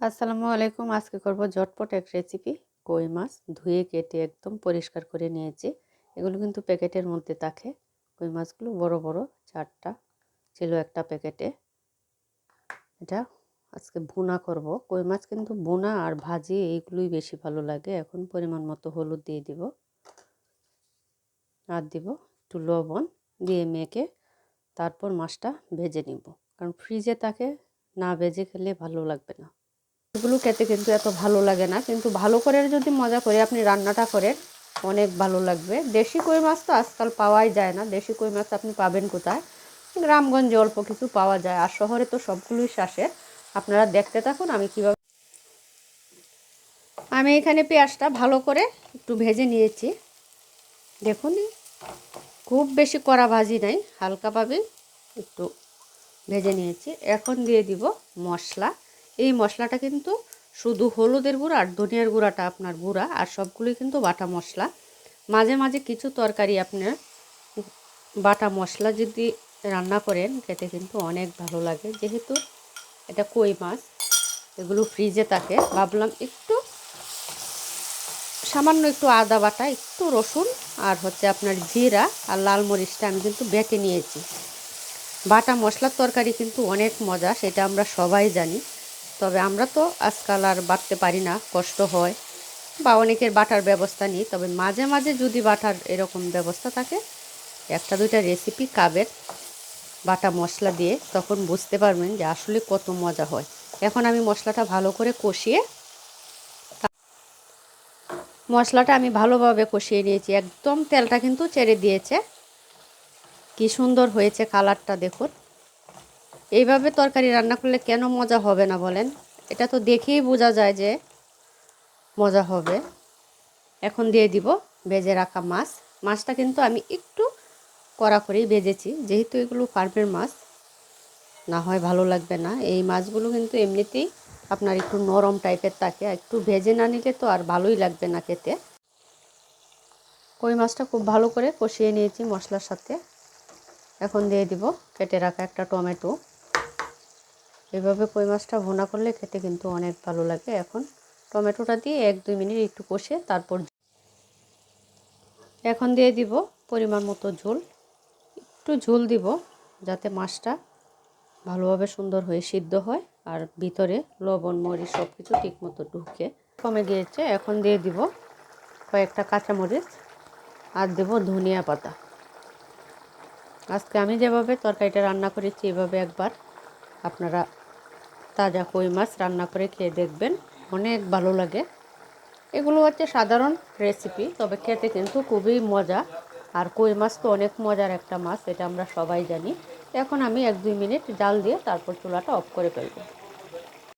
আসসালামু আলাইকুম। আজকে করব ঝটপট এক রেসিপি কই মাছ ধুয়ে কেটে একদম পরিষ্কার করে নিয়েছি। এগুলো কিন্তু প্যাকেটের মধ্যে থাকে। কই মাছগুলো বড় বড়, চারটা ছিল একটা প্যাকেটে। এটা আজকে ভুনা করব। কই মাছ কিন্তু ভুনা আর ভাজি এইগুলোই বেশি ভালো লাগে। এখন পরিমাণ মতো হলুদ দিয়ে দিব। আর দিব একটু লবণ দিয়ে মেখে তারপর মাছটা ভেজে নিব। কারণ ফ্রিজে তাকে না ভেজে খেলে ভালো লাগবে না। এগুলো খেতে কিন্তু এত ভালো লাগে না। কিন্তু ভালো করে যদি মজা করে আপনি রান্নাটা করেন, অনেক ভালো লাগবে। দেশি কই মাছ তো আজকাল পাওয়াই যায় না। দেশি কই মাছ আপনি পাবেন কোথায়? গ্রামগঞ্জে অল্প কিছু পাওয়া যায়। আর শহরে তো সবগুলোই শ্বাসের আপনারা দেখতে থাকুন আমি কীভাবে আমি এখানে পেঁয়াজটা ভালো করে একটু ভেজে নিয়েছি। দেখুন, খুব বেশি কড়া ভাজি নাই। হালকাভাবে একটু ভেজে নিয়েছি। এখন দিয়ে দিব মশলা। এই মশলাটা কিন্তু শুধু হলুদের গুঁড়া আর ধনিয়ার গুঁড়াটা আপনার গুঁড়া আর সবগুলোই কিন্তু বাটা মশলা। মাঝে মাঝে কিছু তরকারি আপনার বাটা মশলা যদি রান্না করেন, খেতে কিন্তু অনেক ভালো লাগে। যেহেতু এটা কই মাছ, এগুলো ফ্রিজে থাকে। ভাবলাম একটু সামান্য একটু আদা বাটা, একটু রসুন আর হচ্ছে আপনার জিরা আর লাল মরিচটা আমি কিন্তু বেটে নিয়েছি। বাটা মশলার তরকারি কিন্তু অনেক মজা, সেটা আমরা সবাই জানি। তবে আমরা তো আজকাল আর বাটতে পারি না, কষ্ট হয় বা অনেকের বাটার ব্যবস্থা নেই। তবে মাঝে মাঝে যদি বাটার এরকম ব্যবস্থা থাকে, একটা দুইটা রেসিপি কাবের বাটা মশলা দিয়ে তখন বুঝতে পারবেন যে আসলে কত মজা হয়। এখন আমি মশলাটা ভালো করে কষিয়ে মশলাটা আমি ভালোভাবে কষিয়ে নিয়েছি। একদম তেলটা কিন্তু চেড়ে দিয়েছে। কি সুন্দর হয়েছে কালারটা দেখুন। এইভাবে তরকারি রান্না করলে কেন মজা হবে না বলেন? এটা তো দেখেই বোঝা যায় যে মজা হবে। এখন দিয়ে দিব ভেজে রাখা মাছ। মাছটা কিন্তু আমি একটু কড়া করেই ভেজেছি যেহেতু এগুলো ফার্মের মাছ, না হয় ভালো লাগবে না। এই মাছগুলো কিন্তু এমনিতেই আপনার একটু নরম টাইপের থাকে। একটু ভেজে না নিলে তো আর ভালোই লাগবে না খেতে। কই মাছটা খুব ভালো করে কষিয়ে নিয়েছি মশলার সাথে। এখন দিয়ে দিব কেটে রাখা একটা টমেটো। এভাবে কই মাছটা ভুনা করলে খেতে কিন্তু অনেক ভালো লাগে। এখন টমেটোটা দিয়ে এক দুই মিনিট একটু কষে তারপর এখন দিয়ে দিব পরিমাণ মতো ঝোল। একটু ঝোল দিব যাতে মাছটা ভালোভাবে সুন্দর হয়ে সিদ্ধ হয় আর ভিতরে লবণ, মরিচ সব কিছু ঠিকমতো ঢুকে কমে গিয়েছে। এখন দিয়ে দিব কয়েকটা কাঁচামরিচ আর দেব ধনিয়া পাতা। আজকে আমি যেভাবে তরকারিটা রান্না করেছি এভাবে একবার আপনারা তাজা কই মাছ রান্না করে খেয়ে দেখবেন, অনেক ভালো লাগে। এগুলো হচ্ছে সাধারণ রেসিপি তবে খেতে কিন্তু খুবই মজা। আর কই মাছ তো অনেক মজার একটা মাছ, এটা আমরা সবাই জানি। এখন আমি এক দুই মিনিট জাল দিয়ে তারপর চুলাটা অফ করে ফেলব।